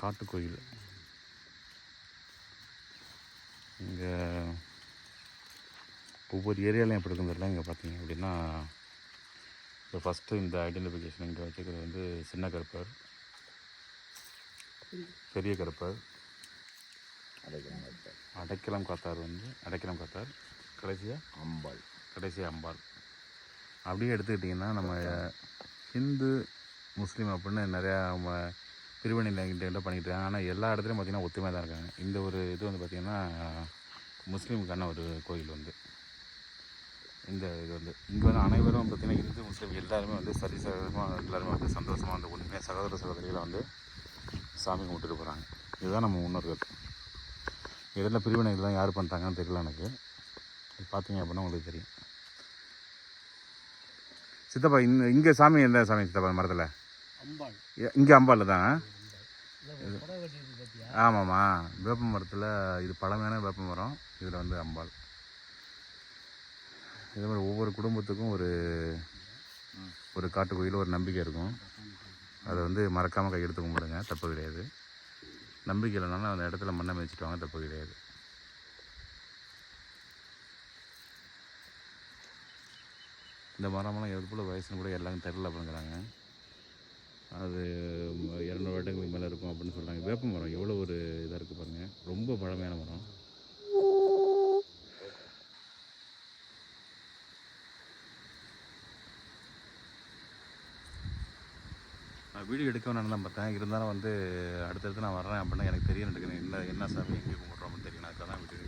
காட்டுக்கோயில். இங்கே ஒவ்வொரு ஏரியாலையும் எப்படி இருக்கும் தெரியல இங்கே பார்த்தீங்க அப்படின்னா இப்போ ஃபஸ்ட்டு இந்த ஐடென்டிஃபிகேஷன் இங்கே வச்சுக்கிறது வந்து சின்ன கருப்பர் பெரிய கருப்பர் அடைக்கலம் காத்தார் வந்து அடைக்கலம் காத்தார் கடைசியாக அம்பாள். கடைசி அம்பாள். அப்படியே எடுத்துக்கிட்டிங்கன்னா நம்ம ஹிந்து முஸ்லீம் அப்படின்னு நிறையா அவங்க பிரிவினைகிட்ட பண்ணிக்கிட்டு இருக்காங்க. ஆனால் எல்லா இடத்துலையும் பார்த்திங்கன்னா ஒத்துமையாக தான் இருக்காங்க. இந்த ஒரு இது வந்து பார்த்திங்கன்னா முஸ்லீமுக்கான ஒரு கோயில் வந்து. இந்த இது வந்து. இங்கே வந்து அனைவரும் பார்த்திங்கன்னா இந்து முஸ்லீம் எல்லாருமே வந்து சரி சகோதரமாக எல்லாருமே வந்து சந்தோஷமாக வந்து ஒன்றுமே சகோதர சகோதரிகளை வந்து சாமி கும்பிட்டுட்டு போகிறாங்க இதுதான் நம்ம முன்னோர்கள். இதெல்லாம் பிரிவினை இதெல்லாம் யார் பண்ணுறாங்கன்னு தெரியல எனக்கு. பார்த்தீங்க அப்படின்னா உங்களுக்கு தெரியும். சித்தப்பா இந்த இங்கே சாமி எந்த சாமி சித்தப்பா மரத்தில்? இங்கே அம்பாவில் தான்? ஆமாம்மா. வேப்ப மரத்தில் இது பழமையான வேப்ப மரம். இதில் வந்து அம்பாள். இதே மாதிரி ஒவ்வொரு குடும்பத்துக்கும் ஒரு ஒரு காட்டுக்கோயில் ஒரு நம்பிக்கை இருக்கும். அதை வந்து மறக்காமல் கையெடுத்து கும்பிடுங்க. தப்பு கிடையாது. நம்பிக்கை இல்லைனாலும் அந்த இடத்துல மண்ணை மிதிச்சிட்டு வாங்க. தப்பு கிடையாது. இந்த மரமெல்லாம் எவ்வளோ வயசுன்னு கூட எல்லாரும் தெரில அப்படிங்கிறாங்க. அது இரநூறு வருடங்களுக்கு மேலே இருக்கும் அப்படின்னு சொல்கிறாங்க வேப்ப மரம் எவ்வளோ ஒரு இதாக இருக்குது பாருங்கள் ரொம்ப பழமையான மரம். நான் வீடியோ எடுக்க வேணும்னு தான் பார்த்தேன். இருந்தாலும் வந்து அடுத்தடுத்து நான் வர்றேன் அப்படின்னா எனக்கு தெரியும் எனக்கு என்ன என்ன சாமி எங்கே கும்பிட்றோம்னு தெரியும் நான் அதுக்காக தான் வீடியோ